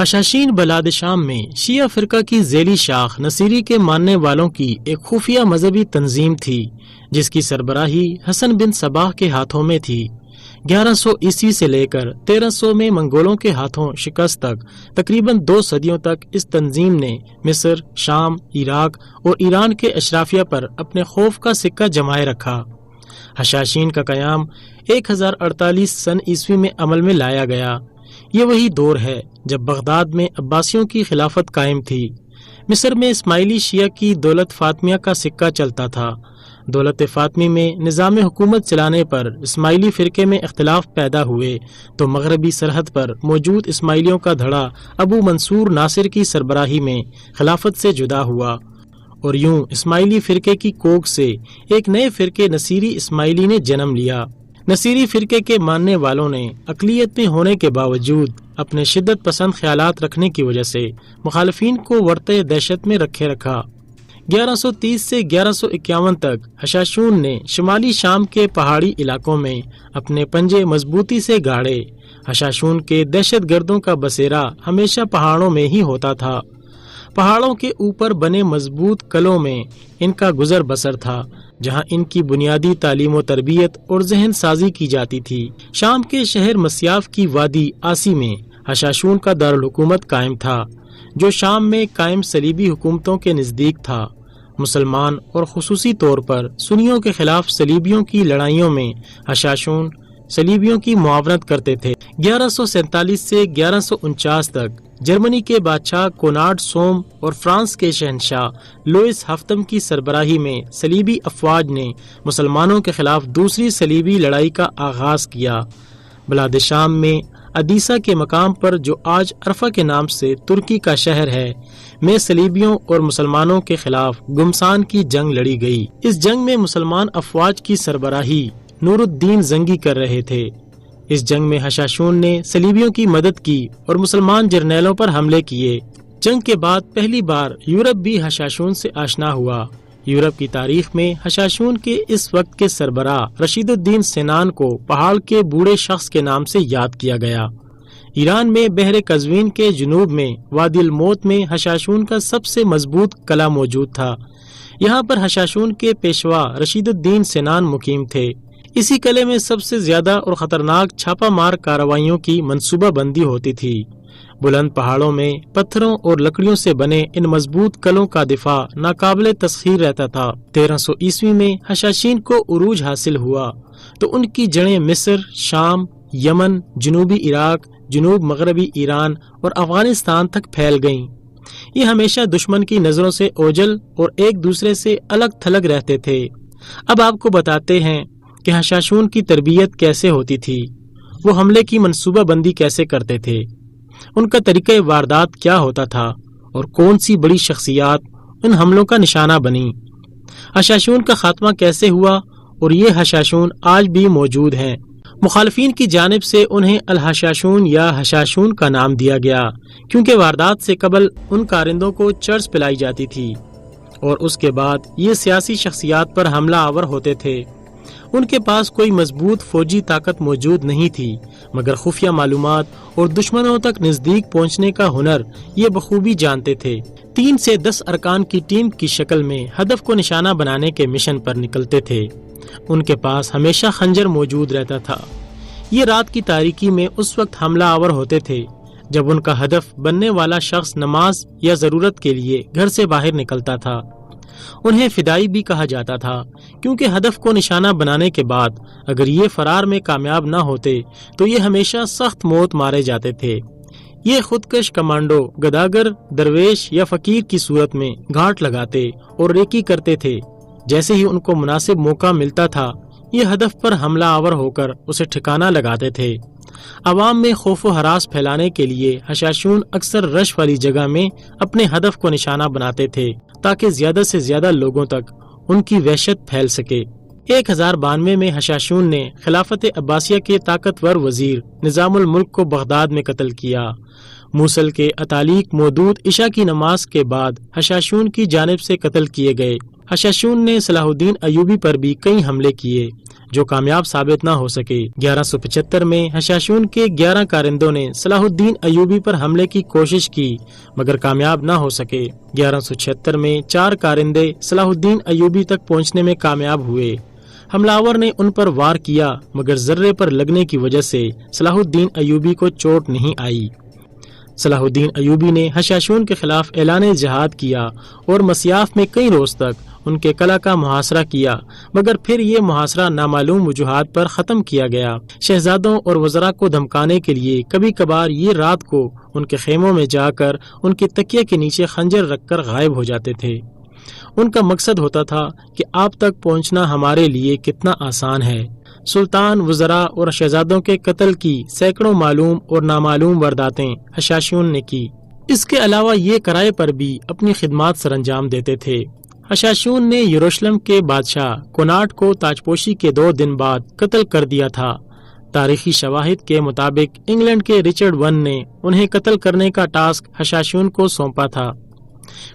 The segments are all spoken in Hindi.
हशाशीन बलाद शाम में शिया फिरका की जेली शाख नसीरी के मानने वालों की एक खुफिया मजहबी तंजीम थी, जिसकी सरबराही हसन बिन सबाह के हाथों में थी। 1100 ईस्वी से लेकर 1300 में मंगोलों के हाथों शिकस्त तक, तकरीबन दो सदियों तक इस तंजीम ने मिस्र, शाम, इराक और ईरान के अशराफिया पर अपने खौफ का सिक्का जमाए रखा। हशाशीन का कयाम 1048 सन ईस्वी में अमल में लाया गया। ये वही दौर है जब बगदाद में अब्बासियों की खिलाफत कायम थी। मिस्र में इस्माइली शिया की दौलत फातमिया का सिक्का चलता था। दौलत फातमी में निज़ाम हुकूमत चलाने पर इस्माइली फ़िरके में इख्तलाफ पैदा हुए तो मगरबी सरहद पर मौजूद इस्माइलियों का धड़ा अबू मंसूर नासिर की सरबराही में खिलाफत से जुदा हुआ। और यूँ इस्माइली फ़िरके की कोक से एक नए फ़िरके नसीरी इस्माइली ने जन्म लिया। नसीरी फ़िरके के मानने वालों ने अकलीत में होने के बावजूद अपने शिद्दत पसंद ख्याल रखने की वजह से मुखालफी को वर्त दहशत में रखे रखा। 1130 से ग्यारह तक हशाशून ने शुमाली शाम के पहाड़ी इलाकों में अपने पंजे मजबूती से गाड़े। हशाशून के दहशत गर्दों का बसेरा हमेशा पहाड़ों में ही होता था। पहाड़ों के ऊपर बने मज़बूत कलों में इनका गुजर बसर था। जहाँ इनकी बुनियादी तालीम तरबियत और जहन साजी की जाती थी। शाम के शहर मसियाफ की वादी आसी में हशाशून का दारकूमत कायम था, जो शाम में कायम सलीबी हुकूमतों के नज़दीक था। मुसलमान और खसूसी तौर पर सुनियों के खिलाफ सलीबियों की लड़ाइयों में हशाशून सलीबियों की मुआवनत करते थे। ग्यारह सौ सैतालीस से ग्यारह सौ उनचास तक जर्मनी के बादशाह कोनार्ड सोम और फ्रांस के शहनशाह लुइस हफ्तम की सरबराही में सलीबी अफवाज ने मुसलमानों के खिलाफ दूसरी सलीबी लड़ाई का आगाज़ किया। बलाद शाम में अदीसा के मकाम पर जो आज अरफा के नाम से तुर्की का शहर है, में सलीबियों और मुसलमानों के खिलाफ गुमसान की जंग लड़ी गई। इस जंग में मुसलमान अफवाज की सरबराही नूरुद्दीन जंगी कर रहे थे। इस जंग में हशाशून ने सलीबियों की मदद की और मुसलमान जर्नैलों पर हमले किए। जंग के बाद पहली बार यूरोप भी हशाशून से आशना हुआ। यूरोप की तारीख में हशाशून के इस वक्त के सरबरा रशीदुद्दीन सेनान को पहाड़ के बूढ़े शख्स के नाम से याद किया गया। ईरान में बहर कजवीन के जनूब में वादिल मौत में हशाशून का सबसे मज़बूत कला मौजूद था। यहाँ पर हशाशून के पेशवा रशीदुद्दीन सेनान मुकीम थे। इसी कले में सबसे ज़्यादा और खतरनाक छापा मार कार्रवाइयों की मनसूबा बंदी होती थी। बुलंद पहाड़ों में पत्थरों और लकड़ियों से बने इन मज़बूत कलों का दिफा नाकाबले तस्खीर रहता था। तेरह सौ ईस्वी में हशाशीन को उरूज हासिल हुआ तो उनकी जड़ें मिस्र, शाम, यमन, जनूबी इराक, जनूब मगरबी ईरान और अफ़गानिस्तान तक फैल गईं। ये हमेशा दुश्मन की नज़रों से ओझल और एक दूसरे से अलग थलग रहते थे। अब आपको बताते हैं कि हशाशून की तरबियत कैसे होती थी? वो हमले की मनसूबा बंदी कैसे करते थे? उनका तरीका वारदात क्या होता था? और कौन सी बड़ी शख्सियात उन हमलों का निशाना बनी? हशाशून का खात्मा कैसे हुआ? और ये हशाशून आज भी मौजूद हैं। मुखालफी की जानब से उन्हें अलहशाशून या हशाशून का नाम दिया गया, क्योंकि वारदात से कबल उन कारिंदों को चर्च पिलाई जाती थी। और उसके बाद ये सियासी शख्सियात पर हमला आवर होते थे। उनके पास कोई मज़बूत फौजी ताकत मौजूद नहीं थी, मगर खुफिया मालूम और दुश्मनों तक नज़दीक पहुँचने का हुनर ये बखूबी जानते थे। तीन से दस अरकान की टीम की शक्ल में हदफ को निशाना बनाने के मिशन पर निकलते थे। उनके पास हमेशा खंजर मौजूद रहता था। ये रात की तारीकी में उस वक्त हमला आवर होते थे, जब उनका हदफ बनने वाला शख्स नमाज़ या ज़रूरत के लिए घर से बाहर निकलता था। उन्हें फिदाई भी कहा जाता था, क्योंकि हदफ को निशाना बनाने के बाद अगर ये फरार में कामयाब न होते तो ये हमेशा सख्त मौत मारे जाते थे। ये खुदकश कमांडो, गदागर, दरवेश या फकीर की सूरत में घाट लगाते और रेकी करते थे। जैसे ही उनको मुनासिब मौका मिलता था, ये हदफ पर हमला आवर होकर उसे ठिकाना लगाते थे। आवाम में खौफ हरास फैलाने के लिए हशाशून अक्सर रश वाली जगह में अपने हदफ को निशाना बनाते थे। ताकि ज़्यादा से ज़्यादा लोगों तक उनकी वहशत फैल सके। एक हज़ार बानवे में हशाशून ने खिलाफत अब्बासिया के ताकतवर वज़ीर निजामुल मुल्क को बगदाद में कत्ल किया। मूसल के अतालीक मौदूद ईशा की नमाज़ के बाद हशाशून की जानब से कत्ल किए गए। हशाशून ने सलाहुद्दीन अयूबी पर भी कई हमले किए, जो कामयाब साबित न हो सके। 1175 में हशाशून के 11 कारिंदों ने सलाहुद्दीन अयूबी पर हमले की कोशिश की, मगर कामयाब न हो सके। 1176 में चार कारिंदे सलाहुद्दीन अयूबी तक पहुँचने में कामयाब हुए। हमलावर ने उन पर वार किया, मगर जर्रे पर लगने की वजह से सलाहुद्दीन अयूबी को चोट नहीं आई। सलाहुद्दीन अयूबी ने हशाशून के खिलाफ ऐलान जहाद किया और मसियाफ में कई रोज तक उनके कला का मुहासरा किया, मगर फिर ये मुहासरा नामालूम वजूहत पर ख़त्म किया गया। शहजादों और वजरा को धमकाने के लिए कभी कभार ये रात को उनके खेमों में जाकर उनके तकिए के नीचे खंजर रखकर गायब हो जाते थे। उनका मकसद होता था कि आप तक पहुँचना हमारे लिए कितना आसान है। सुल्तान, वजरा और शहजादों के कत्ल की सैकड़ों मालूम और नामालूम वारदातें हशाशियों ने की। इसके अलावा ये कराए पर भी अपनी खिदमत सर अंजाम देते थे। हशाशून ने यरूशलेम के बादशाह कोनाट को ताजपोशी के दो दिन बाद कत्ल कर दिया था। तारीखी शवाहिद के मुताबिक, इंग्लैंड के रिचर्ड वन ने उन्हें कत्ल करने का टास्क हशाशून को सौंपा था।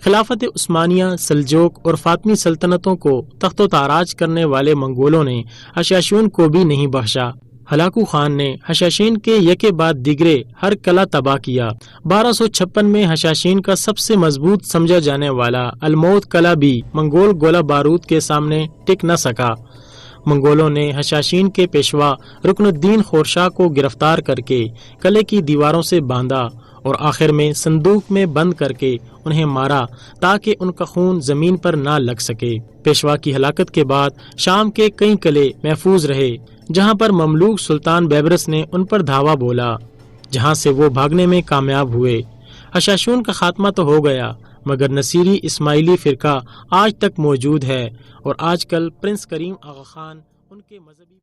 खिलाफत उस्मानिया, सलजोक और फातमी सल्तनतों को तख्त ताराज करने वाले मंगोलों ने हशाशून को भी नहीं बख्शा। हलाकू खान ने हशाशीन के यके बाद दिगरे हर कला तबाह किया। 1256 में हशाशीन का सबसे मज़बूत समझा जाने वाला अलमौत कला भी मंगोल गोला बारूद के सामने टिक न सका। मंगोलों ने हशाशीन के पेशवा रुकनुद्दीन खोरशाह को गिरफ़्तार करके कले की दीवारों से बांधा। और आखिर में संदूक में बंद करके उन्हें मारा, ताकि उनका खून ज़मीन पर ना लग सके। पेशवा की हलाकत के बाद शाम के कई कले महफूज रहे, जहाँ पर ममलूक सुल्तान बेबरस ने उन पर धावा बोला, जहाँ से वो भागने में कामयाब हुए। अशाशून का खात्मा तो हो गया, मगर नसीरी इस्माइली फिरका आज तक मौजूद है, और आजकल प्रिंस करीम आगा खान उनके मजहबी